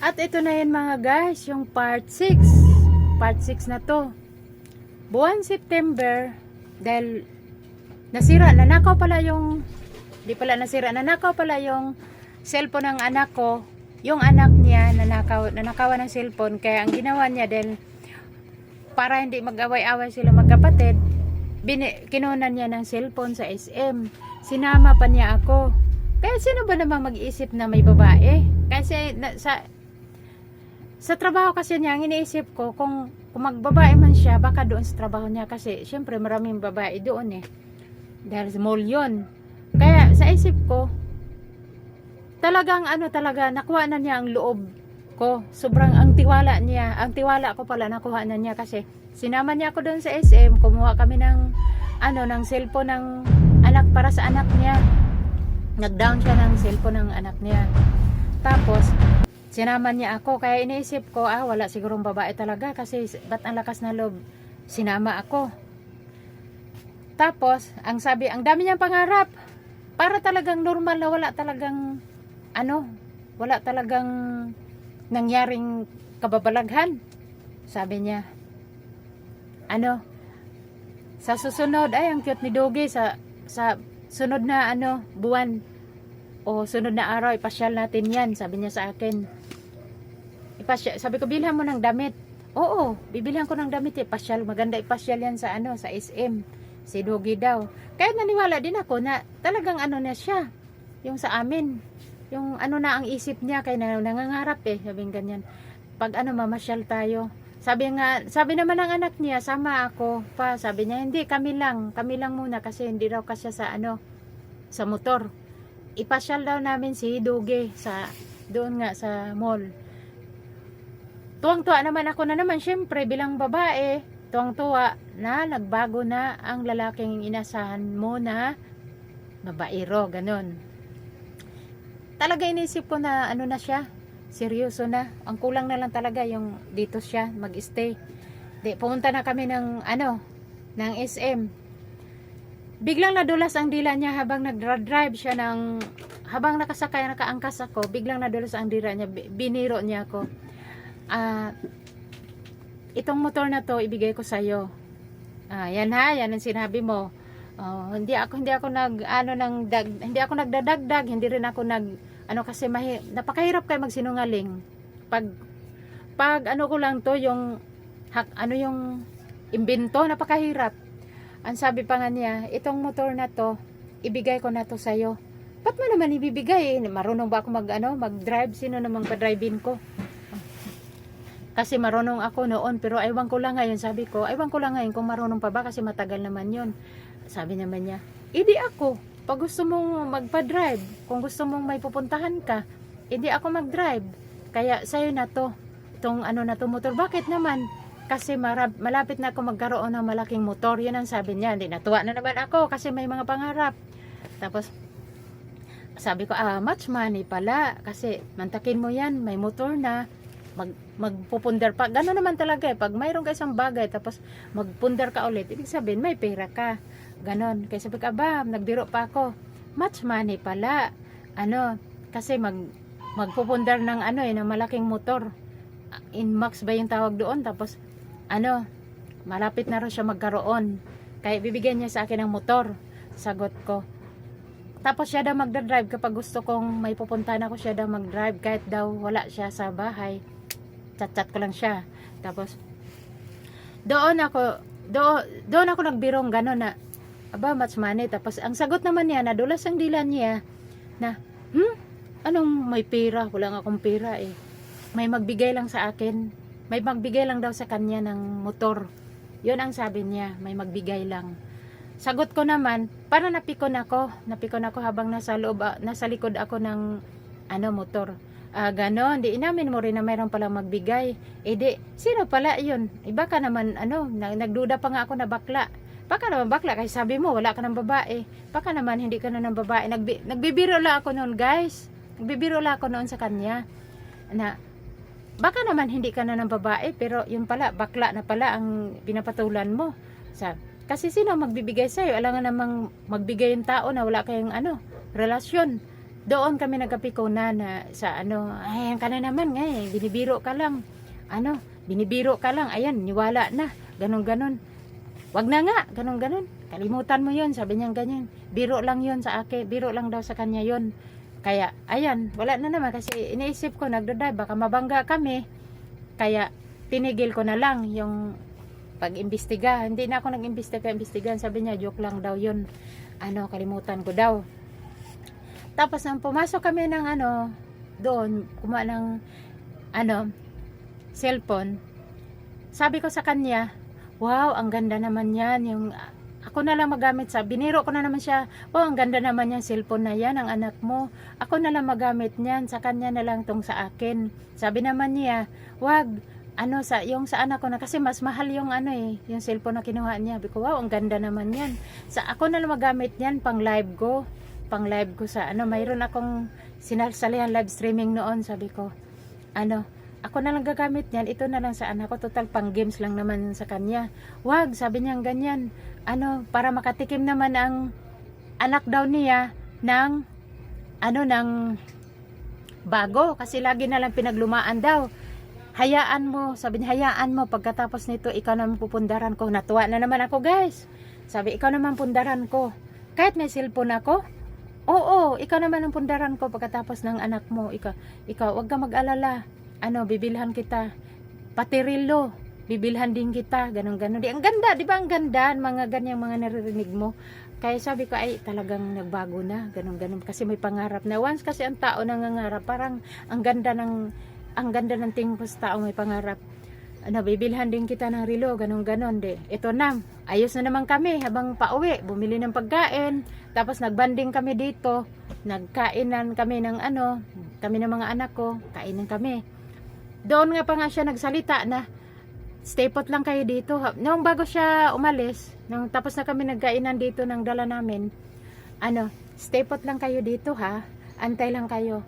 At ito na yan mga guys, yung part 6. Part 6 na to. Buwan September, dahil nasira, nanakaw pala yung, di pala nasira, nanakaw pala yung cellphone ng anak ko. Yung anak niya, nanakaw, nanakawan ng cellphone. Kaya ang ginawa niya, dahil para hindi mag-away-away sila magkapatid, bini, kinunan niya ng cellphone sa SM. Sinama pa niya ako. Kaya sino ba naman mag-isip na may babae? Kasi na, sa sa trabaho kasi niya, ang iniisip ko, kung, kung magbabae man siya, baka doon sa trabaho niya. Kasi, syempre, maraming babae doon eh. Dahil mall yun. Kaya, sa isip ko, talagang ano talaga, nakuha na niya ang loob ko. Sobrang ang tiwala niya. Ang tiwala ko pala, nakuha na niya kasi sinama niya ako doon sa SM, kumuha kami ng, ano, ng cellphone ng anak para sa anak niya. Nag-down siya ng cellphone ng anak niya. Tapos, Sinama niya ako, kaya iniisip ko, ah, wala sigurong babae talaga kasi ba't ang lakas na loob? Sinama ako. Tapos, ang sabi, ang dami niyang pangarap. Para talagang normal na wala talagang, ano, wala talagang nangyaring kababalaghan. Sabi niya, ano, sa susunod, ay, ang cute ni Dogi, sa, sa sunod na, ano, buwan, o sunod na araw, ipasyal natin yan, sabi niya sa akin. Ipasyal, sabi ko, bilhan mo ng damit. Oo, bibilhan ko ng damit, ipasyal, maganda ipasyal yan sa, ano, sa SM. Si Dogi daw. Kaya naniwala din ako na talagang ano na siya, yung sa amin. Yung ano na ang isip niya, kaya na, nangangarap eh, sabi ganyan. Pag ano, mamasyal tayo. Sabi nga, sabi naman ng anak niya, sama ako pa. Sabi niya, hindi, kami lang. Kami lang muna kasi hindi raw kasya sa ano, sa motor ipasyal daw namin si Duge sa doon nga sa mall. Tuwang-tuwa naman ako na naman syempre bilang babae, tuwang-tuwa na nagbago na ang lalaking inasahan mo na babaero, ganun. Talaga inisip ko na ano na siya, seryoso na. Ang kulang na lang talaga yung dito siya mag-stay. Di, pumunta na kami ng ano, ng SM biglang nadulas ang dila niya habang nag-drive siya ng habang nakasakay nakaangkas ako biglang nadulas ang dila niya bi- biniro niya ako. Ah itong motor na to ibigay ko sa iyo ah yan ha yan ang sinabi mo. Oh, hindi ako hindi ako nag ano nang dag, hindi ako nagdadagdag hindi rin ako nag ano kasi mahi, napakahirap kay magsinungaling. Pag pag ano ko lang to yung hak, ano yung imbento napakahirap ang sabi pa nga niya, itong motor na to, ibigay ko na to sa'yo. Ba't mo naman ibibigay? Marunong ba ako mag, ano, mag-drive? Sino namang pa-drive-in ko? Kasi marunong ako noon, pero aywan ko lang ngayon. Sabi ko, aywan ko lang ngayon kung marunong pa ba kasi matagal naman yon Sabi naman niya, hindi ako. Pag gusto mong magpa-drive, kung gusto mong may pupuntahan ka, hindi ako mag-drive. Kaya sa'yo na to, itong ano na to motor. Bakit naman? Kasi marab, malapit na ako magkaroon ng malaking motor. Yun ang sabi niya. Hindi natuwa na naman ako kasi may mga pangarap. Tapos, sabi ko, ah, much money pala. Kasi, mantakin mo yan, may motor na. Mag, magpupundar pa. Gano'n naman talaga eh. Pag mayroon ka isang bagay, tapos magpundar ka ulit, ibig sabihin, may pera ka. Ganon. Kaya sabi ko, aba, nagbiro pa ako. Much money pala. Ano, kasi mag, magpupundar ng ano eh, ng malaking motor. Inmax ba yung tawag doon? Tapos, ano, malapit na rin siya magkaroon. Kaya bibigyan niya sa akin ng motor. Sagot ko. Tapos siya daw magdadrive kapag gusto kong may pupuntahan ako siya daw magdrive kahit daw wala siya sa bahay. Chat-chat ko lang siya. Tapos doon ako do, doon ako nagbirong gano'n na aba much money tapos ang sagot naman niya nadulas ang dila niya na hmm anong may pera wala nga akong pera eh may magbigay lang sa akin may magbigay lang daw sa kanya ng motor. Yun ang sabi niya, may magbigay lang. Sagot ko naman, para napikon ako, napikon ako habang nasa loob, ah, nasa likod ako ng ano motor. Ah, ganon, di inamin mo rin na mayroon palang magbigay. Eh di, sino pala yun? Iba ka naman, ano, na, nagduda pa nga ako na bakla. Baka naman bakla, kasi sabi mo, wala ka ng babae. Baka naman, hindi ka na ng babae. Nagbi, nagbibiro lang ako noon, guys. Nagbibiro lang ako noon sa kanya. Na, baka naman hindi ka na ng babae pero yun pala bakla na pala ang pinapatulan mo sa kasi sino magbibigay sa iyo alangan namang magbigay yung tao na wala kayong ano relasyon doon kami nagkapikunan na sa ano, ayan ka na naman nga eh, binibiro ka lang. Ano, binibiro ka lang, ayan, niwala na, ganon ganon. Wag na nga, ganon ganon. Kalimutan mo yun, sabi niya ganyan. Biro lang yun sa akin, biro lang daw sa kanya yun. Kaya, ayan, wala na naman kasi iniisip ko, nagdaday, baka mabangga kami. Kaya, tinigil ko na lang yung pag-imbestiga. Hindi na ako nag-imbestiga, imbestigahan. Sabi niya, joke lang daw yun. Ano, kalimutan ko daw. Tapos nang pumasok kami ng ano, doon, kumuha ng ano, cellphone. Sabi ko sa kanya, wow, ang ganda naman yan. Yung, ako na lang magamit sa, biniro ko na naman siya, wow, ang ganda naman yung cellphone na yan, ang anak mo. Ako na lang magamit niyan, sa kanya na lang tong sa akin. Sabi naman niya, wag, ano sa yung sa anak ko na kasi mas mahal yung ano eh yung cellphone na kinuha niya. Sabi ko wow ang ganda naman yan sa ako na lang magamit yan pang live ko. Pang live ko sa ano mayroon akong sinasalihan live streaming noon sabi ko. Ano ako na lang gagamit yan ito na lang sa anak ko total pang games lang naman sa kanya wag sabi niya ganyan ano para makatikim naman ang anak daw niya ng ano ng bago kasi lagi na lang pinaglumaan daw hayaan mo, sabi niya, hayaan mo, pagkatapos nito, ikaw naman pupundaran ko. Natuwa na naman ako, guys. Sabi, ikaw naman pundaran ko. Kahit may cellphone ako, oo, ikaw naman ang pundaran ko pagkatapos ng anak mo. Ikaw, ikaw, wag ka mag-alala. Ano, bibilhan kita. Pati rilo, bibilhan din kita. Ganon, ganon. Di, ang ganda, di ba ang ganda? Mga ganyang mga naririnig mo. Kaya sabi ko, ay, talagang nagbago na. Ganon, ganon. Kasi may pangarap na. Once kasi ang tao nangangarap, parang ang ganda ng ang ganda ng tingin ko sa tao may pangarap. Ano, bibilhan din kita ng relo, ganun ganon de. Ito na, ayos na naman kami habang pauwi, bumili ng pagkain, tapos nagbanding kami dito, nagkainan kami ng ano, kami ng mga anak ko, kainan kami. Doon nga pa nga siya nagsalita na, stay put lang kayo dito. Nung bago siya umalis, nung tapos na kami nagkainan dito ng dala namin, ano, stay put lang kayo dito ha, antay lang kayo,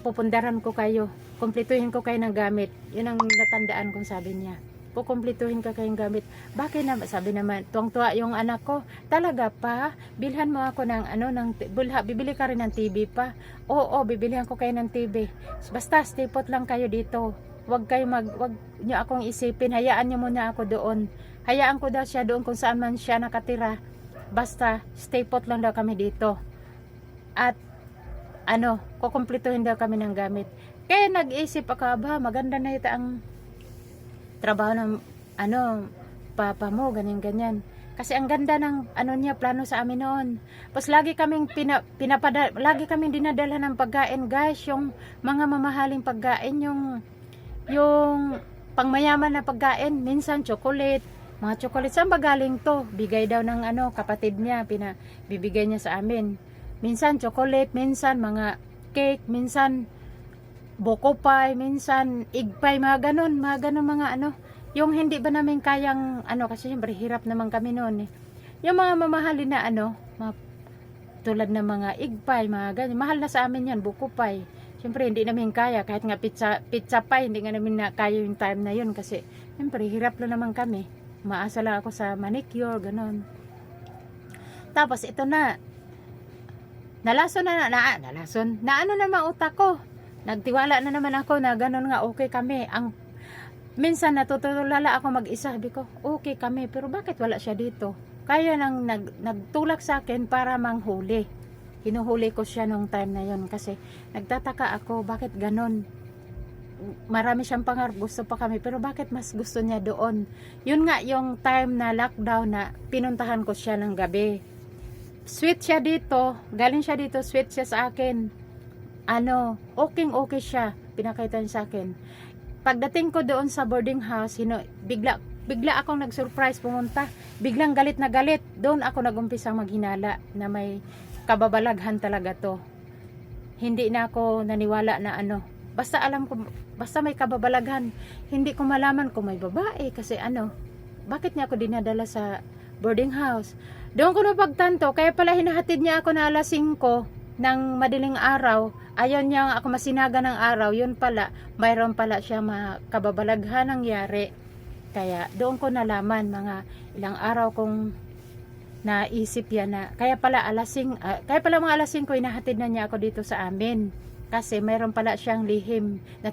pupundaran ko kayo kumpletuhin ko kayo ng gamit. Yun ang natandaan kong sabi niya. Kukumpletuhin ka kayong gamit. Bakit na, sabi naman, tuwang-tuwa yung anak ko. Talaga pa, bilhan mo ako ng ano, ng, bulha, bibili ka rin ng TV pa. Oo, bibilihan ko kayo ng TV. Basta, stay put lang kayo dito. Huwag kayo mag, wag niyo akong isipin. Hayaan niyo muna ako doon. Hayaan ko daw siya doon kung saan man siya nakatira. Basta, stay put lang daw kami dito. At, ano, kukumpletuhin daw kami ng gamit. Kaya nag-isip ako, ba, maganda na ito ang trabaho ng, ano, papa mo, ganyan-ganyan. Kasi ang ganda ng, ano niya, plano sa amin noon. Tapos lagi kaming, pina, pinapada, lagi kaming dinadala ng pagkain, guys, yung mga mamahaling pagkain, yung, yung, pangmayaman na pagkain, minsan chocolate, mga chocolate, saan ba galing to? Bigay daw ng ano, kapatid niya, pina, bibigay niya sa amin. Minsan chocolate, minsan mga cake, minsan buko pie, minsan pie, mga ganun, mga ganun mga ano. Yung hindi ba namin kayang, ano, kasi siyempre hirap naman kami noon eh. Yung mga mamahalin na ano, mga, tulad ng mga pie, mga ganyan. Mahal na sa amin yan, buko pie. Siyempre hindi namin kaya, kahit nga pizza, pizza pie, hindi nga namin na kaya yung time na yun kasi siyempre hirap lang naman kami. Maasa lang ako sa manicure, ganun. Tapos ito na, nalason na, na, nalason, na ano naman utak ko, nagtiwala na naman ako na ganun nga okay kami. Ang minsan natutulala ako mag-isa, sabi ko, okay kami, pero bakit wala siya dito? Kaya nang nag, nagtulak sa akin para manghuli. Hinuhuli ko siya nung time na yon kasi nagtataka ako bakit ganun. Marami siyang pangarap, gusto pa kami, pero bakit mas gusto niya doon? Yun nga yung time na lockdown na pinuntahan ko siya ng gabi. Sweet siya dito, galing siya dito, sweet siya sa akin ano, okay okay siya, pinakita niya sa akin. Pagdating ko doon sa boarding house, hino, bigla, bigla akong nag-surprise pumunta. Biglang galit na galit. Doon ako nagumpisang maghinala na may kababalaghan talaga to. Hindi na ako naniwala na ano. Basta alam ko, basta may kababalaghan. Hindi ko malaman kung may babae kasi ano, bakit niya ako dinadala sa boarding house. Doon ko na pagtanto, kaya pala hinahatid niya ako na alas 5 ng madaling araw, ayaw niya ako masinaga ng araw, yun pala, mayroon pala siya mga kababalaghan nangyari. Kaya doon ko nalaman, mga ilang araw kong naisip yan na kaya pala alasing ah, kaya pala mga alasing ko inahatid na niya ako dito sa amin kasi mayroon pala siyang lihim na